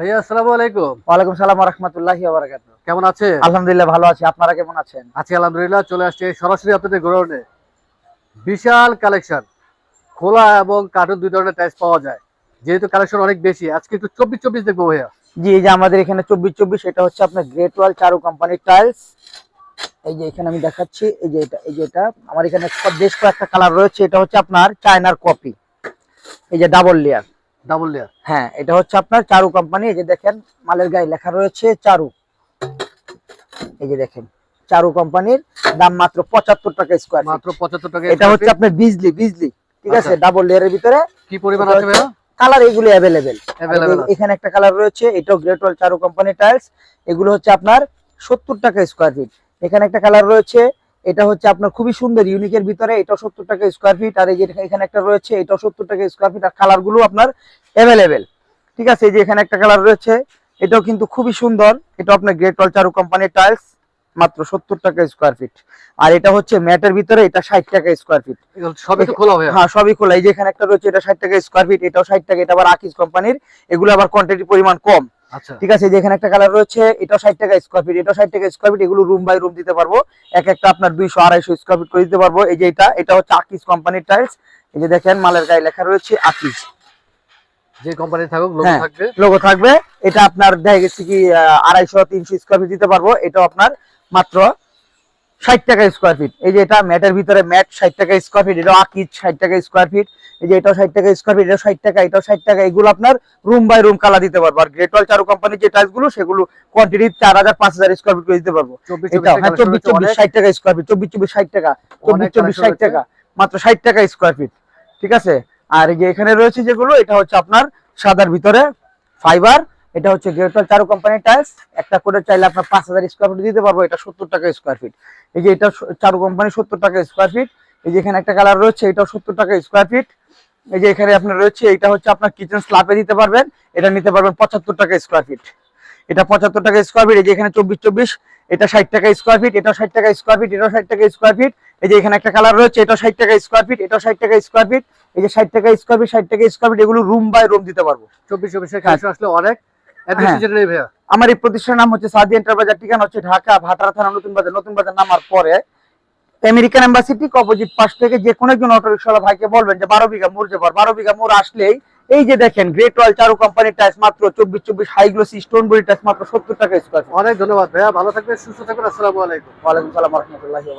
ভাইয়া আসসালামু আলাইকুম। ওয়ালাইকুম সালাম রহমতুল্লাহি কেমন আছেন? আলহামদুলিল্লাহ ভালো আছি। আপনারা কেমন আছেন? আছি আলহামদুলিল্লাহ চলে আসছে সরাসরি আপনাদের বিশাল কালেকশন খোলা এবং কার্টুন দুই ধরনের টাইস পাওয়া যায়। যেহেতু কালেকশন অনেক বেশি আজকে একটু চব্বিশ চব্বিশ দেখব ভাইয়া। জি এই যে আমাদের এখানে চব্বিশ চব্বিশ এটা হচ্ছে আপনার গ্রেট ওয়াল চারু কোম্পানির টাইলস এই যে এখানে আমি দেখাচ্ছি এই যে এটা এই যে এটা আমার এখানে বেশ কয়েকটা কালার রয়েছে। এটা হচ্ছে আপনার চায়নার কপি এই যে ডাবল লেয়ার ডাবল লেয়ার হ্যাঁ এটা হচ্ছে আপনার চারু কোম্পানি এই যে দেখেন মালের গায়ে লেখা রয়েছে চারু। এই যে দেখেন চারু কোম্পানির দাম মাত্র পঁচাত্তর টাকা স্কোয়ার মাত্র পঁচাত্তর টাকা এটা হচ্ছে আপনার বিজলি বিজলি ঠিক আছে? আচ্ছা। ডাবল লেয়ারের ভিতরে কি পরিমাণ আছে ভাইয়া? কালার এগুলো অ্যাভেলেবেল এখানে একটা কালার রয়েছে এটাও Great Wall Charu company tiles এগুলো হচ্ছে আপনার সত্তর টাকা স্কোয়ার ফিট এখানে একটা কালার রয়েছে এটা হচ্ছে আপনার খুবই সুন্দর ইউনিকের ভিতরে এটাও সত্তর টাকা স্কোয়ার ফিট আর এই যে এখানে একটা রয়েছে এটাও সত্তর টাকা স্কোয়ার ফিট আর কালারগুলো আপনার অ্যাভেলেবেল ঠিক আছে এই যে এখানে একটা কালার রয়েছে এটাও কিন্তু খুবই সুন্দর এটা আপনার গ্রেট ওয়াল চারু কোম্পানির টাইলস মাত্র সত্তর টাকা স্কোয়ার ফিট আর এটা হচ্ছে ম্যাটের ভিতরে এটা ষাট টাকা স্কোয়ার ফিট সবই তো খোলা হ্যাঁ সবই খোলা। এই যে এখানে একটা রয়েছে এটা ষাট টাকা স্কোয়ার ফিট এটাও ষাট টাকা এটা আবার আকিজ কোম্পানির এগুলো আবার কোয়ান্টিটি পরিমাণ কম। ঠিক আছে যেখানে যে এখানে একটা কালার রয়েছে এটাও ষাট টাকা স্কোয়ার ফিট এটাও ষাট টাকা স্কোয়ার ফিট এগুলো রুম বাই রুম দিতে পারব। এক একটা আপনার দুইশো আড়াইশো স্কোয়ার ফিট করে দিতে পারব। এই যে এটা এটা হচ্ছে আকিস কোম্পানির টাইলস এই যে দেখেন মালের গায়ে লেখা রয়েছে আকিজ যে কোম্পানি থাকুক লোক হ্যাঁ। থাকবে। লোগো থাকবে। এটা আপনার দেখা গেছে কি আড়াইশো তিনশো স্কোয়ার ফিট দিতে পারব। এটাও আপনার মাত্র ষাট টাকা স্কোয়ার ফিট এই যে এটা ম্যাটের ভিতরে ম্যাট ষাট টাকা স্কোয়ার ফিট এটা আকিজ ষাট টাকা স্কোয়ার ফিট এই যে এটাও ষাট টাকা স্কোয়ার ফিট এটাও ষাট টাকা এটাও ষাট টাকা। এগুলো আপনার রুম বাই রুম কালা দিতে পারব। আর গ্রেট ওয়াল চারু কোম্পানির যে টাইলসগুলো সেগুলো কোয়ান্টিটি চার হাজার পাঁচ হাজার স্কোয়ার ফিট করে দিতে পারব। চব্বিশ হ্যাঁ চব্বিশ ষাট টাকা স্কোয়ার ফিট চব্বিশ চব্বিশ ষাট টাকা চব্বিশ চব্বিশ ষাট টাকা। মাত্র ষাট টাকা স্কোয়ার ফিট ঠিক আছে? আর এই যে এখানে রয়েছে যেগুলো এটা হচ্ছে আপনার সাদার ভিতরে ফাইবার এটা হচ্ছে গ্রেটল চারু কোম্পানির টাইলস একটা করে চাইলে আপনার পাঁচ হাজার স্কোয়ার ফিট দিতে পারব এটা সত্তর টাকা স্কোয়ার ফিট এই যে এটা চারু কোম্পানি সত্তর টাকা স্কোয়ার ফিট এই যে এখানে একটা কালার রয়েছে এটাও সত্তর টাকা স্কোয়ার ফিট এই যে এখানে আপনার রয়েছে এটা হচ্ছে আপনার কিচেন স্ল্যাবে দিতে পারবেন এটা নিতে পারবেন পঁচাত্তর টাকা স্কোয়ার ফিট এটা পঁচাত্তর টাকা স্কোয়ার ফিট এই যে এখানে চব্বিশ চব্বিশ এটা ষাট টাকা স্কোয়ার ফিট এটাও ষাট টাকা স্কোয়ার ফিট এটাও ষাট টাকা স্কোয়ার ফিট এই যে এখানে একটা কালার রয়েছে এটাও ষাট টাকা স্কোয়ার ফিট এটাও ষাট টাকা স্কোয়ার ফিট এই যে ষাট টাকা স্কোয়ার ফিট ষাট টাকা স্কোয়ার ফিট এগুলো রুম বাই রুম দিতে পারব চব্বিশ চব্বিশের কালেকশন আসলে অনেক হ্যাঁ। আমার এই প্রতিষ্ঠানের নাম হচ্ছে সাদি এন্টারপ্রাইজার ঠিকানা হচ্ছে ঢাকা ভাটারা থানা নতুন বাজার নতুন বাজার নামার পরে আমেরিকান এম্বাসি ঠিক অপোজিট পাশ থেকে যে কোনো একজন অটো রিক্সাওয়ালা ভাইকে বলবেন যে বারো বিঘা মোড় যাবার বারো বিঘা মোড় আসলেই এই যে দেখেন গ্রেট ওয়াল চারু কোম্পানির টাইস মাত্র চব্বিশ চব্বিশ হাইগ্লোসি স্টোন বডি টাইস মাত্র সত্তর টাকা স্কোয়ার অনেক ধন্যবাদ ভাইয়া ভালো থাকবেন সুস্থ থাকবেন আসসালামু আলাইকুম। ওয়ালাইকুম সালাম রহমতুল্লাহ